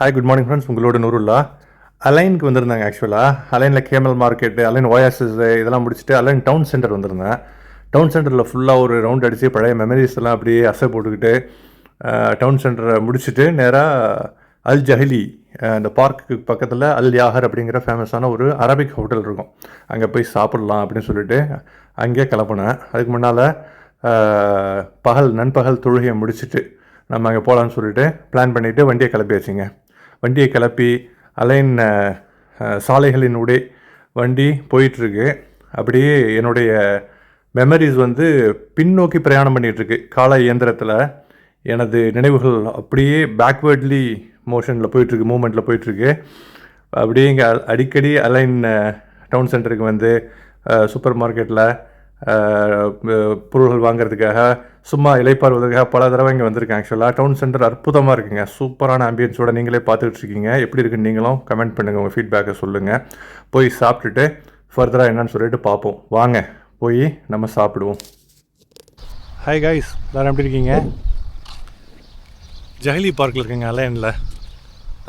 Hi good morning friends உங்களோட நூறுல்லா அலைனுக்கு வந்திருந்தாங்க ஆக்சுவலாக அலைனில் camel market Al Ain oasis இதெல்லாம் முடிச்சுட்டு அலைன் டவுன் சென்டர் வந்திருந்தேன். டவுன் சென்டரில் ஃபுல்லாக ஒரு ரவுண்ட் அடித்து பழைய மெமரிஸ் எல்லாம் அப்படியே அசை போட்டுக்கிட்டு டவுன் சென்டரை முடிச்சுட்டு நேராக அல் ஜஹலி அந்த பார்க்குக்கு பக்கத்தில் அல் யாகர் அப்படிங்கிற ஃபேமஸான ஒரு அரபிக் ஹோட்டல் இருக்கும். அங்கே போய் சாப்பிட்லாம் அப்படின்னு சொல்லிட்டு அங்கேயே கிளப்புனேன் அதுக்கு முன்னால் பகல் நண்பகல் தொழுகையை முடிச்சுட்டு நம்ம அங்கே போகலான்னு சொல்லிட்டு பிளான் பண்ணிவிட்டு வண்டியை கிளப்பியாச்சுங்க வண்டியை கிளப்பி அலைன் சாலைகளின் உடை வண்டி போயிட்டுருக்கு. அப்படியே என்னுடைய மெமரிஸ் வந்து பின்னோக்கி பிரயாணம் பண்ணிகிட்ருக்கு கால இயந்திரத்தில் எனது நினைவுகள் அப்படியே பேக்வேர்ட்லி மோஷனில் போயிட்டுருக்கு மூமெண்ட்டில் போயிட்டுருக்கு. அப்படியே இங்கே அடிக்கடி அலைன் டவுன் சென்டருக்கு வந்து சூப்பர் மார்க்கெட்டில் பொருள்கள் வாங்கிறதுக்காக சும்மா இலைப்பாறுவதற்காக பல தடவை இங்கே வந்திருக்கேன் ஆக்சுவலாக டவுன் சென்டர் அற்புதமாக இருக்குங்க. சூப்பரான ஆம்பியன்ஸோட நீங்களே பார்த்துட்டு இருக்கீங்க. எப்படி இருக்குன்னு நீங்களும் கமெண்ட் பண்ணுங்கள் உங்கள் ஃபீட்பேக்கை சொல்லுங்கள் போய் சாப்பிட்டுட்டு ஃபர்தராக என்னன்னு சொல்லிட்டு பார்ப்போம். வாங்க போய் நம்ம சாப்பிடுவோம். ஹாய் காய்ஸ் வேறு எப்படி இருக்கீங்க? ஜஹலி பார்க்கில் இருக்குங்க அலைனில்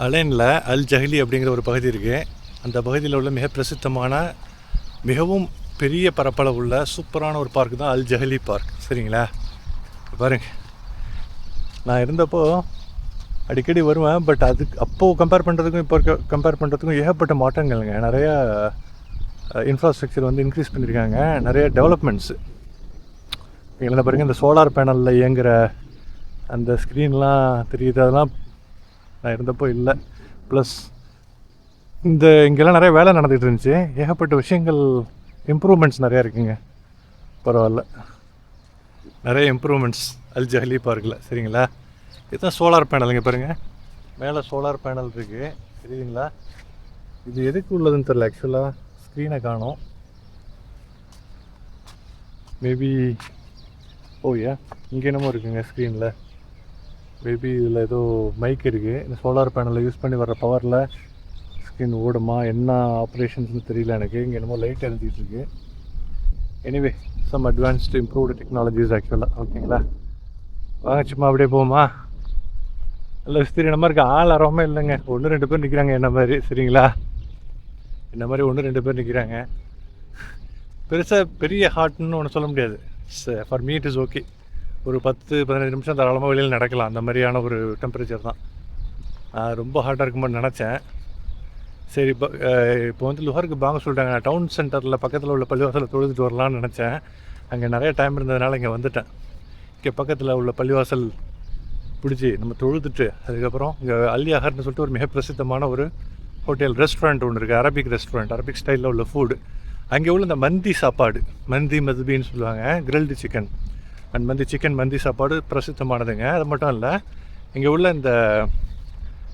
அலைனில் அல் ஜஹலி அப்படிங்கிற ஒரு பகுதி இருக்குது அந்த பகுதியில் உள்ள மிக பிரசித்தமான மிகவும் பெரிய பரப்பளவு உள்ள சூப்பரான ஒரு பார்க் தான் அல் ஜஹலி பார்க் சரிங்களா? பாருங்க. நான் இருந்தப்போ அடிக்கடி வருவேன் பட் அதுக்கு அப்போது கம்பேர் பண்ணுறதுக்கும் இப்போ இருக்க கம்பேர் பண்ணுறதுக்கும் ஏகப்பட்ட மாற்றங்கள்ங்க. நிறையா இன்ஃப்ராஸ்ட்ரக்சர் வந்து இன்க்ரீஸ் பண்ணியிருக்காங்க நிறைய டெவலப்மெண்ட்ஸு இதில் பாருங்கள் இந்த சோலார் பேனலில் இயங்குகிற அந்த ஸ்க்ரீன்லாம் தெரியுது. அதெல்லாம் நான் இருந்தப்போ இல்லை. ப்ளஸ் இந்த இங்கெல்லாம் நிறைய வேலை நடந்துகிட்டு இருந்துச்சு. ஏகப்பட்ட விஷயங்கள் இம்ப்ரூவ்மெண்ட்ஸ் நிறையா இருக்குங்க. பரவாயில்ல. நிறைய இம்ப்ரூவ்மெண்ட்ஸ் அல் ஜஹலி பார்க்கில் சரிங்களா? இதுதான் சோலார் பேனலுங்க பாருங்கள் மேலே சோலார் பேனல் இருக்குது தெரியுதுங்களா இது எதுக்கு உள்ளதுன்னு தெரில ஆக்சுவலாக ஸ்க்ரீனை காணும். மேபி ஓய்யா இங்கே என்னமோ இருக்குங்க ஸ்க்ரீனில் மேபி இதில் ஏதோ மைக் இருக்குது இந்த சோலார் பேனலை யூஸ் பண்ணி வர்ற பவரில் ஸ்க்ரீன் ஓடுமா என்ன ஆப்ரேஷன்ஸ்னு தெரியல எனக்கு. இங்கே என்னமோ லைட் எரிஞ்சிகிட்டு இருக்குது anyway some advanced improved technologies ஆக்சுவலாக ஓகேங்களா வாங்க சும்மா அப்படியே போமா நல்ல விஸ்தீரணமாக இருக்க ஆள் அறவே இல்லைங்க. ஒன்று ரெண்டு பேர் நிற்கிறாங்க என்ன மாதிரி சரிங்களா? என்ன மாதிரி ஒன்று ரெண்டு பேர் நிற்கிறாங்க பெருசாக பெரிய ஹார்ட்னு ஒன்று சொல்ல முடியாது. For me it is okay ஒரு பத்து பதினஞ்சு நிமிஷம் தாராளமாக வெளியில் நடக்கலாம். அந்த மாதிரியான ஒரு டெம்பரேச்சர் தான். ரொம்ப ஹாட்டாக இருக்கும்போது நினச்சேன். சரி இப்போ இப்போ வந்து லுஹருக்கு பாங்க சொல்லிட்டாங்க நான் டவுன் சென்டரில் பக்கத்தில் உள்ள பள்ளிவாசலில் தொழுதுட்டு வரலான்னு நினச்சேன். அங்கே நிறைய டைம் இருந்ததுனால இங்கே வந்துட்டேன். இங்கே பக்கத்தில் உள்ள பள்ளிவாசல் பிடிச்சி நம்ம தொழுதுட்டு அதுக்கப்புறம் இங்கே அல்யாஹர்னு சொல்லிட்டு ஒரு மிக பிரசித்தமான ஒரு ஹோட்டல் ரெஸ்டாரண்ட் ஒன்று இருக்குது அரபிக் ரெஸ்டாரண்ட் அரபிக் ஸ்டைலில் உள்ள ஃபுட் அங்கே உள்ள இந்த மந்தி சாப்பாடு மந்தி மதுபின்னு சொல்லுவாங்க grilled chicken and mandi chicken mandi சாப்பாடு பிரசித்தமானதுங்க. அது மட்டும் இல்லை இங்கே உள்ள இந்த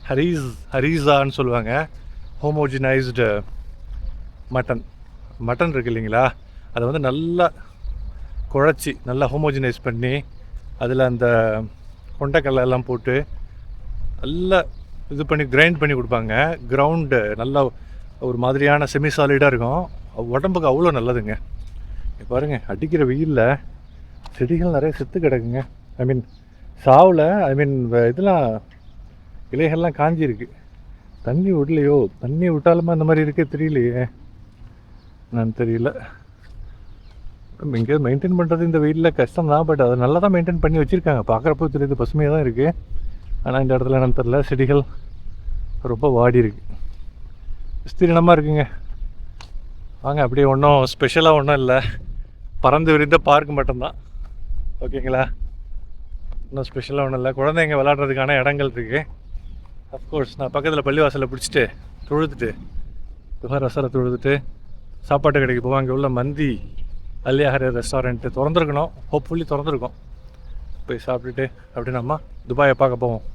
ஹரீஸ் ஹரீஸான்னு சொல்லுவாங்க. ஹோமோஜினைஸ்டு மட்டன் மட்டன் இருக்கு இல்லைங்களா அதை வந்து நல்லா குழச்சி நல்லா ஹோமோஜினைஸ் பண்ணி அதில் அந்த கொண்டைக்கல்லாம் போட்டு நல்லா இது பண்ணி கிரைண்ட் பண்ணி கொடுப்பாங்க. கிரவுண்டு நல்லா ஒரு மாதிரியான செமி சாலிடாக இருக்கும். உடம்புக்கு அவ்வளோ நல்லதுங்க. பாருங்கள் அடிக்கிற வெயிலில் செடிகள் நிறைய செத்து கிடக்குங்க. ஐ மீன் சாவில் ஐ மீன் இதெல்லாம் இலைகள்லாம் காஞ்சிருக்கு. தண்ணி விடலையோ? தண்ணி விட்டாலுமா இந்த மாதிரி இருக்கே தெரியலையே. நான் தெரியல. இங்கே மெயின்டைன் பண்ணுறது இந்த வெயிலில் கஷ்டம் தான் பட் அதை நல்லா தான் மெயின்டைன் பண்ணி வச்சுருக்காங்க. பார்க்குறப்போ தெரியுது பசுமையாக தான் இருக்குது ஆனால் இந்த இடத்துல என்னன்னு தெரில செடிகள் ரொம்ப வாடி இருக்கு. விஸ்தீரணமாக இருக்குங்க. வாங்க அப்படியே ஒன்றும் ஸ்பெஷலாக ஒன்றும் இல்லை. பறந்து விரிந்த பார்க் மட்டும்தான். ஓகேங்களா இன்னும் ஸ்பெஷலாக ஒன்றும் இல்லை. குழந்தைங்க விளாட்றதுக்கான இடங்கள் இருக்குது அஃப்கோர்ஸ் நான் பக்கத்தில் பள்ளிவாசலில் பிடிச்சிட்டு தொழுதுட்டு துஹார் ரசரை தொழுதுட்டு சாப்பாட்டு கடைக்கு போவோம். அங்கே உள்ள மந்தி அல்லியாகர ரெஸ்டாரண்ட்டு திறந்துருக்கணும். ஹோப்ஃபுல்லி திறந்துருக்கோம். போய் சாப்பிட்டுட்டு அப்படி நம்ம துபாயை பார்க்க போவோம்.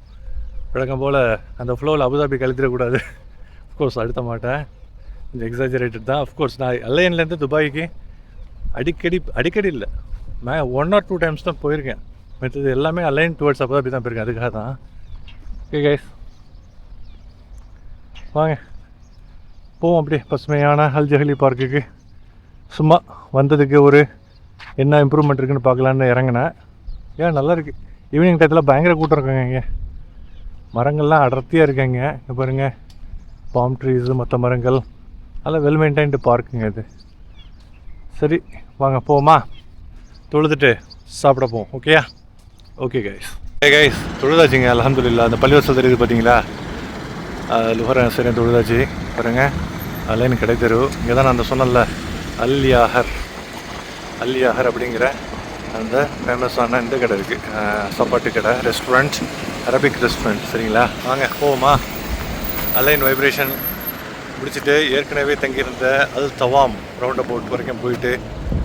வழக்கம் போல் அந்த ஃப்ளோவில் அபுதாபி கழித்திடக்கூடாது. அஃப்கோர்ஸ் அடுத்த மாட்டேன். கொஞ்சம் எக்ஸாஜரேட்டட் தான். அஃப்கோர்ஸ் நான் அல்லையன்லேருந்து துபாய்க்கு அடிக்கடி அடிக்கடி இல்லை. நான் ஒன் ஆர் டூ டைம்ஸ் தான் போயிருக்கேன். மற்றது எல்லாமே அலைன் டுவர்ட்ஸ் அபுதாபி தான் போயிருக்கேன். அதுக்காக தான் ஓகே கைஸ் வாங்க. போவோம் அப்படியே பசுமையான அல்ஜஹலி பார்க்குக்கு. சும்மா வந்ததுக்கு ஒரு என்ன இம்ப்ரூவ்மெண்ட் இருக்குன்னு பார்க்கலான்னு இறங்கினேன். ஏன் நல்லாயிருக்கு ஈவினிங் டயத்தில் பயங்கர கூட்டம் இருக்காங்க இங்கே. மரங்கள்லாம் அடர்த்தியாக இருக்காங்க இங்கே. பாருங்கள் பாம் ட்ரீஸு மற்ற மரங்கள். நல்லா வெல் மெயின்டைன்டு பார்க்குங்க இது. சரி வாங்க போமா தொழுதுட்டு சாப்பிட போவோம் ஓகேயா ஓகே கைஸ் ஏ கைஸ் தொழுதாச்சுங்க அலமதுல்லா அந்த பள்ளிவாசல் தெரியுது பார்த்தீங்களா லுஹர சரி தொழுதாச்சு. பாருங்க. அலைன் கிடைத்தரு கடை தெரு இங்கே தான் நான் அந்த சொன்னல அல்யாஹர் அல்யாஹர் அப்படிங்கிற அந்த ஃபேமஸான இந்த கடை இருக்குது சாப்பாட்டு கடை ரெஸ்டாரண்ட் அரபிக் ரெஸ்டாரண்ட் சரிங்களா? வாங்க போவோமா? அலைன் வைப்ரேஷன் முடிச்சுட்டு ஏற்கனவே தங்கியிருந்த அல் தவாம் ரவுண்ட் அபவுட் வரைக்கும் போயிட்டு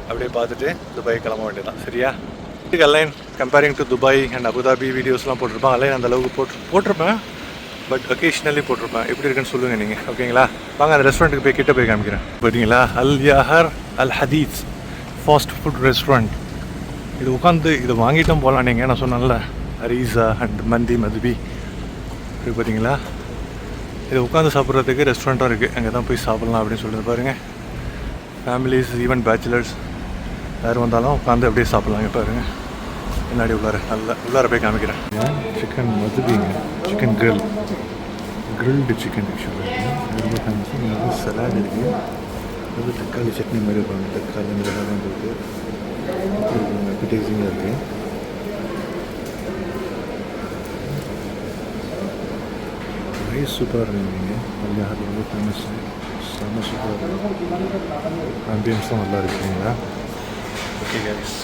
அப்படியே பார்த்துட்டு துபாய் கிளம்ப வேண்டியதான் சரியா? இதுக்கு Al Ain comparing to Dubai and Abu Dhabi வீடியோஸ்லாம் போட்டிருப்பேன். அலைன் அந்த அளவுக்கு போட்டு போட்டிருப்பேன். பட் ஒகேஷ்னலி போட்டிருப்பேன். எப்படி இருக்குன்னு சொல்லுங்கள் நீங்கள் ஓகேங்களா வாங்க அந்த ரெஸ்டாரண்ட்டுக்கு போய் கிட்ட போய் காமிக்கிறேன். பார்த்தீங்களா? அல் யாஹர் அல் ஹதீஸ். ஃபாஸ்ட் ஃபுட் ரெஸ்டாரண்ட் இது உட்காந்து இதை வாங்கிட்டும் போகலாம் நீங்கள் நான் சொன்னேன்ல. அரீசா அண்ட் மந்தி மதுபி இது பார்த்தீங்களா? இது உட்காந்து சாப்பிட்றதுக்கு ரெஸ்டாரண்ட்டும் இருக்குது அங்கே தான் போய் சாப்பிட்லாம் அப்படின்னு சொல்லிட்டு பாருங்கள் ஃபேமிலிஸ் ஈவன் பேச்சுலர்ஸ் யார் வந்தாலும் உட்காந்து அப்படியே சாப்பிட்லாங்க பாருங்கள் பாருங்க முன்னாடி உள்ளார. நல்லா உள்ளார போய் காமிக்கிறேன். Chicken மதுபிங்க. Chicken grill. Grilled chicken ரொம்ப ஃபேமஸ் வந்து சலாட் இருக்குது அது தக்காளி சட்னி மாதிரி இருப்பாங்க தக்காளி இதெல்லாம் போட்டு அப்பிடைசிங்காக இருக்குது ரைஸ் சூப்பராக இருக்குங்க அல்லாஹ் ரொம்ப ஃபேமஸ் செம்ம சூப்பராக இருக்கும் ஆம்பியன்ஸும் நல்லா இருக்குங்களா? Okay guys